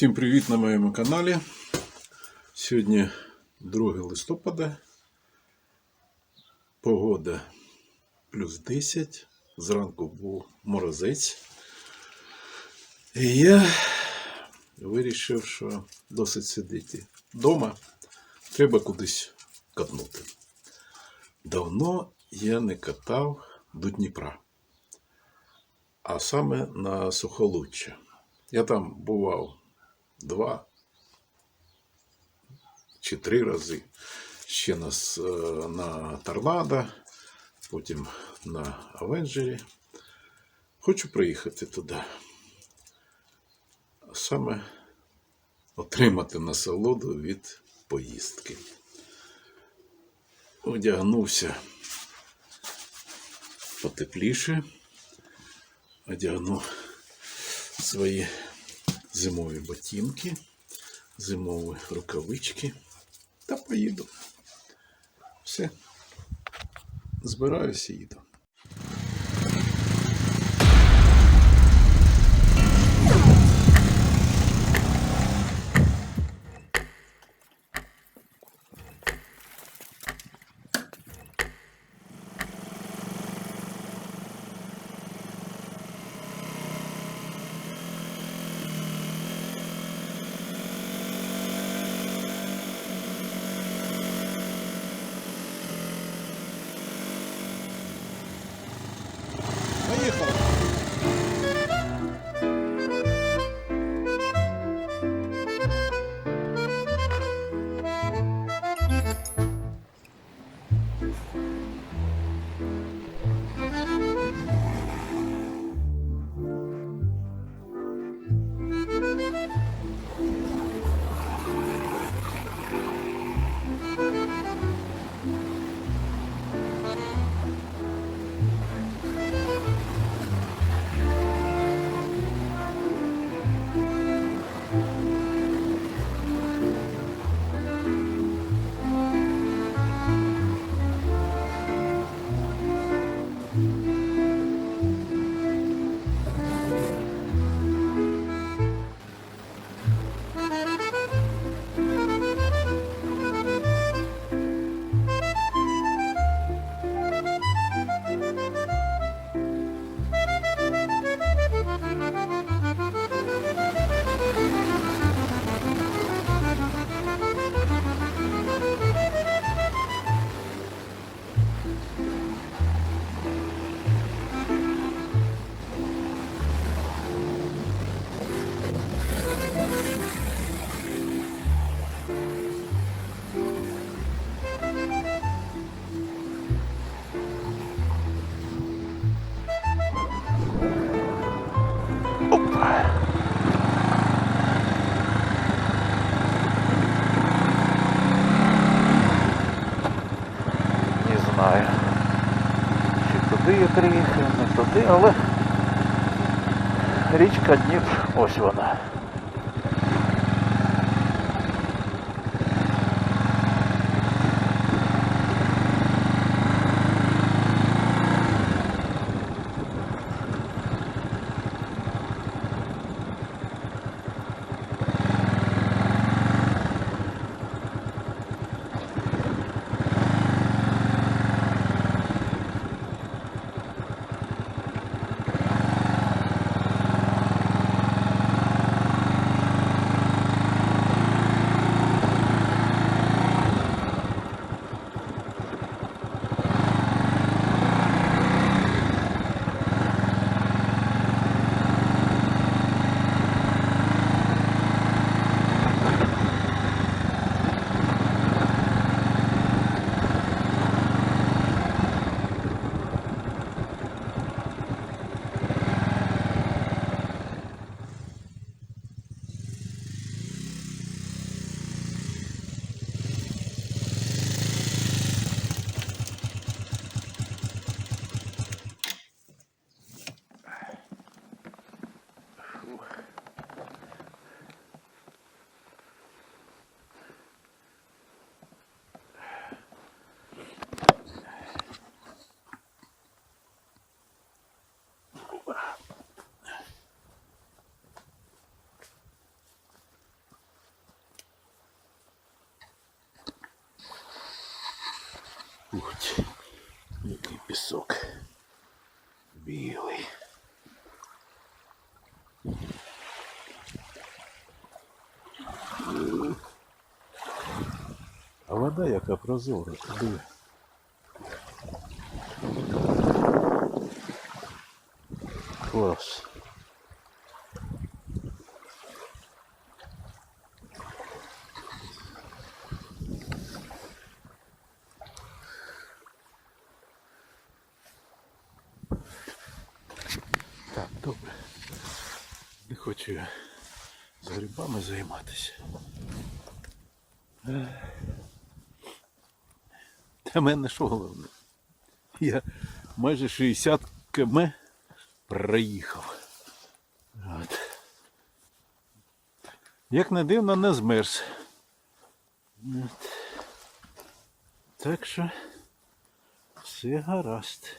Всім привіт на моєму каналі. Сьогодні 2 листопада. Погода плюс 10. Зранку був морозець. І я вирішив, що досить сидіти вдома. Треба кудись катнути. Давно я не катав до Дніпра, а саме на Сухолуччя. Я там бував два чи три рази. Ще нас е, на Торнадо, потім на Авенджері. Хочу приїхати туди. А Саме отримати насолоду від поїздки. Одягнувся потепліше, одягнув свої зимові ботинки, зимові рукавички та поїду. Все. Збираюся і їду. Річка Дніпр, ось вона. Вода яка прозора. Диви. Клас. Так, добре. Не хочу я з грибами займатися. Для мене що головне? Я майже 60 км проїхав. От. Як не дивно, не змерз. От. Так що все гаразд.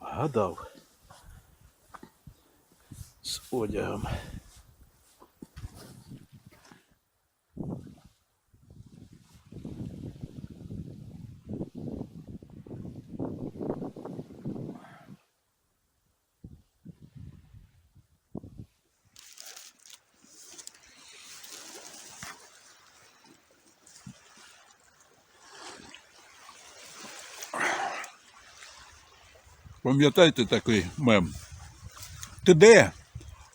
Вгадав. З одягом. Пам'ятаєте такий мем? Ти де?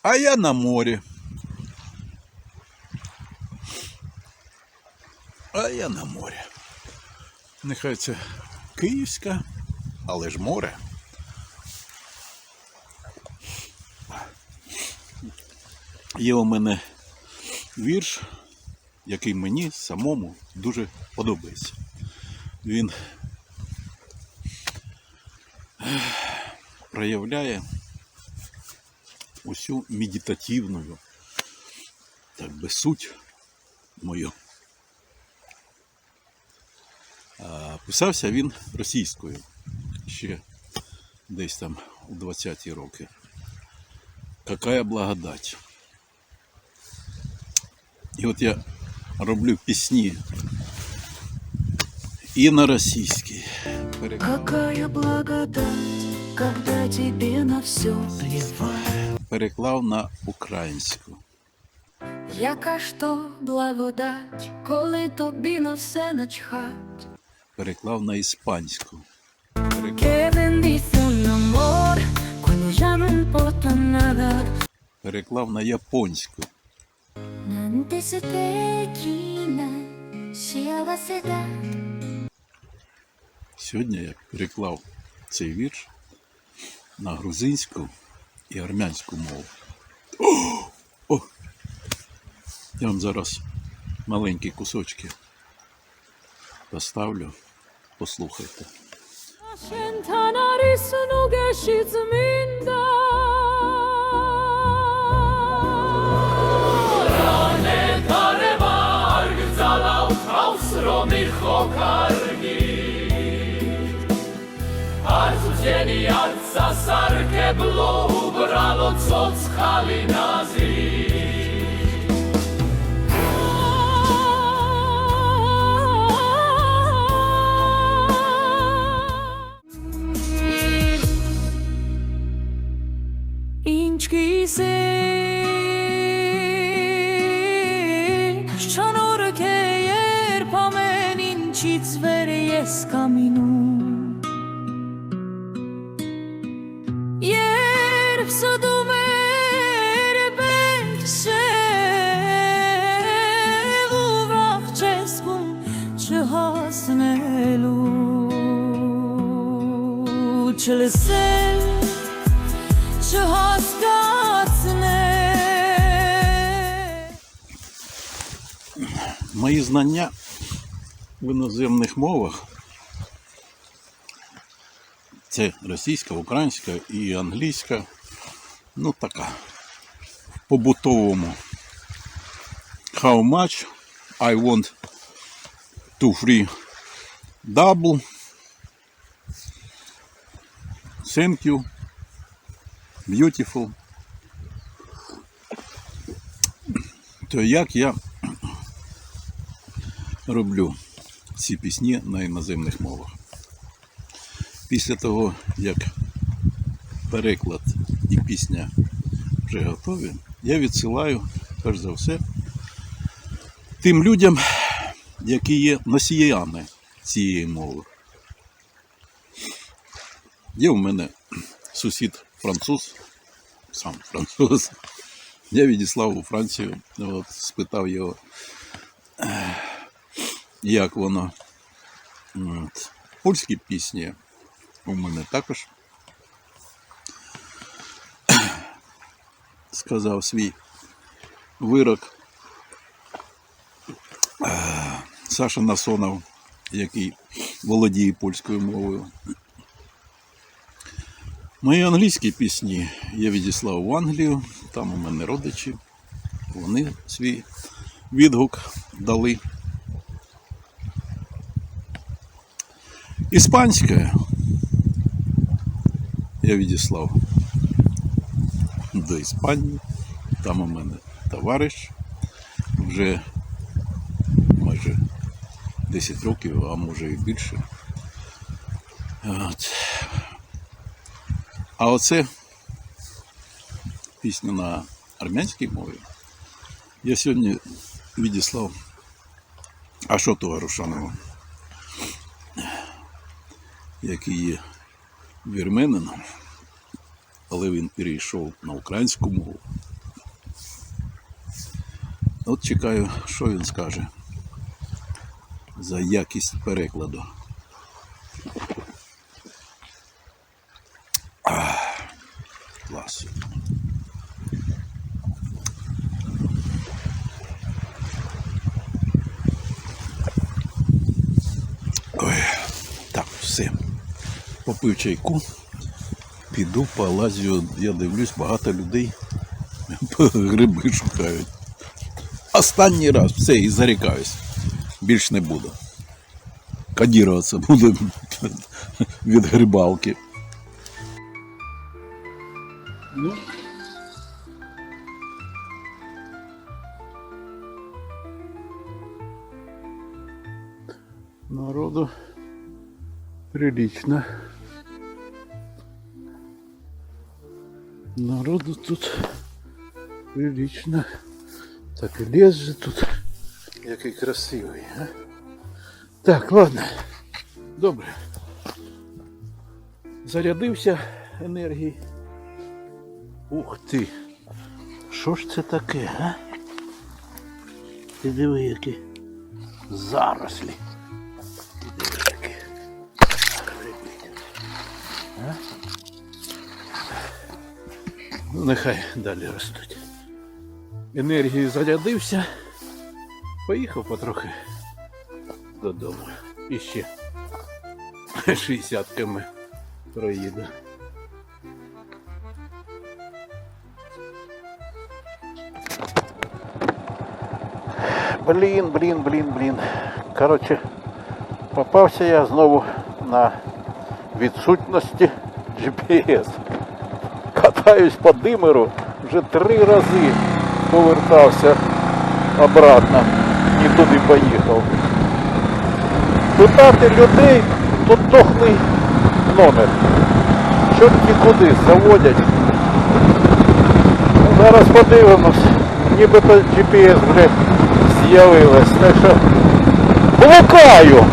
А я на морі. А я на морі. Нехай це Київська, але ж море. Є у мене вірш, який мені самому дуже подобається. Він проявляє усю медитативну, так би суть мою. Писався він російською ще десь там у 20-ті роки. Какая благодать. І от я роблю пісні і на російській. Какая благодать, когда тебе на все плевать. Переклав на українську. Яка ж то благодать, коли тобі на все начхать. Переклав на іспанську. Переклав на японську. Сьогодні я переклав цей вірш на грузинську і армянську мову. О! О! Я вам зараз маленькі кусочки поставлю. Послухайте. Arca Pueblo ubralo cockali na zim. Ինչ կիսել, շանորը կե երբ ամեն ինչից վեր ես կամինում, Мої знання в іноземних мовах це російська, українська і англійська. Ну така. В побутовому. How much I want to free double. Thank you. Beautiful. То як я роблю ці пісні на іноземних мовах. Після того, як переклад і пісня вже готові, я відсилаю, перш за все, тим людям, які є носіями цієї мови. Є у мене сусід француз, сам француз. Я відіслав у Францію, от, спитав його, як воно. От. Польські пісні у мене також сказав свій вирок. Е, Саша Насонов, який володіє польською мовою. Мої англійські пісні я відіслав в Англію, там у мене родичі. Вони свій відгук дали. Іспанська я відіслав до Іспанії. Там у мене товариш вже майже 10 років, а може і більше. От. А оце пісня на армянській мові. Я сьогодні відіслав Ашоту Гарушанову, який є вірменином, але він перейшов на українську мову. От чекаю, що він скаже за якість перекладу. Клас. Ой, так, все. Попив чайку, піду по лазю, я дивлюсь, багато людей гриби шукають. Останній раз все і зарікаюсь. Більш не буду. Кадіруватися буду від грибалки. Ну. Народу прилично. Народу тут прилично. Так и лес же тут. Який красивий, а? Так, ладно. Добре. Зарядився енергії. Ух ти. Що ж це таке, а? Ти диви, які зарослі. Нехай далі ростуть. Енергії зарядився. Поїхав потрохи додому. І ще 60 км проїду. Блін, блін, блін, блін. Коротше, попався я знову на відсутності GPS. Катаюсь по димеру, вже три рази повертався обратно і туди поїхав. Питати людей, тут дохлий номер. Чорті куди заводять. Ну, Зараз подивимось. Нібито GPS вже з'явилось. Так що блукаю.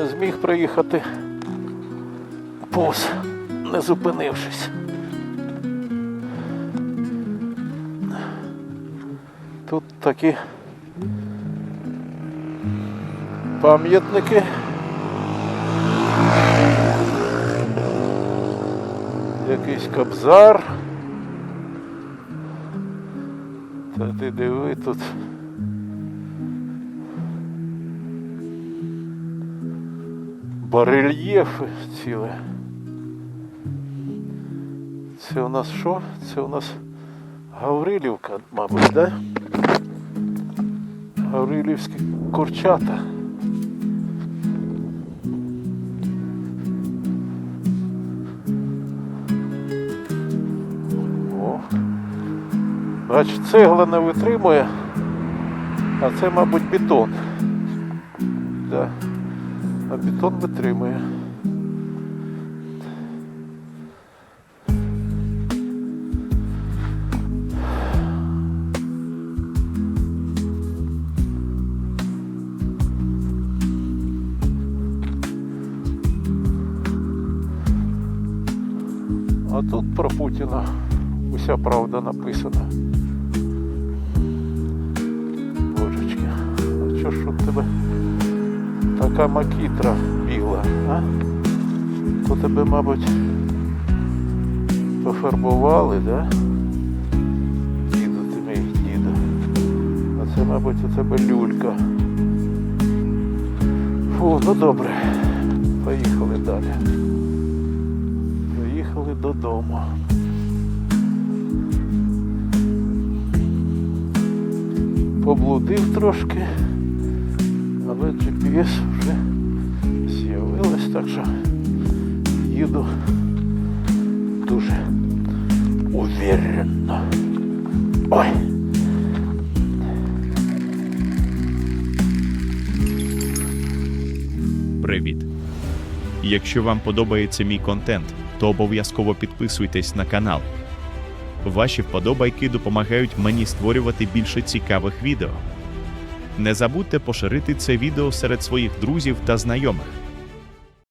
Не зміг проїхати повз, не зупинившись. Тут такі пам'ятники. Якийсь кобзар. Та ти диви тут. барельєфи ціле. Це у нас що? Це у нас Гаврилівка, мабуть, да? Гаврилівські курчата. О. Значить, цегла не витримує, а це, мабуть, бетон. Да. А бетон витримує. А тут про Путіна уся правда написана. Така макітра біла, а? То тебе, мабуть, пофарбували, да? Діду ти мій діду. А це, мабуть, у тебе люлька. Фу, ну добре. Поїхали далі. Поїхали додому. Поблудив трошки, GPS вже з'явилось, так що їду дуже уверенно. Ой! Привіт! Якщо вам подобається мій контент, то обов'язково підписуйтесь на канал. Ваші вподобайки допомагають мені створювати більше цікавих відео. Не забудьте поширити це відео серед своїх друзів та знайомих.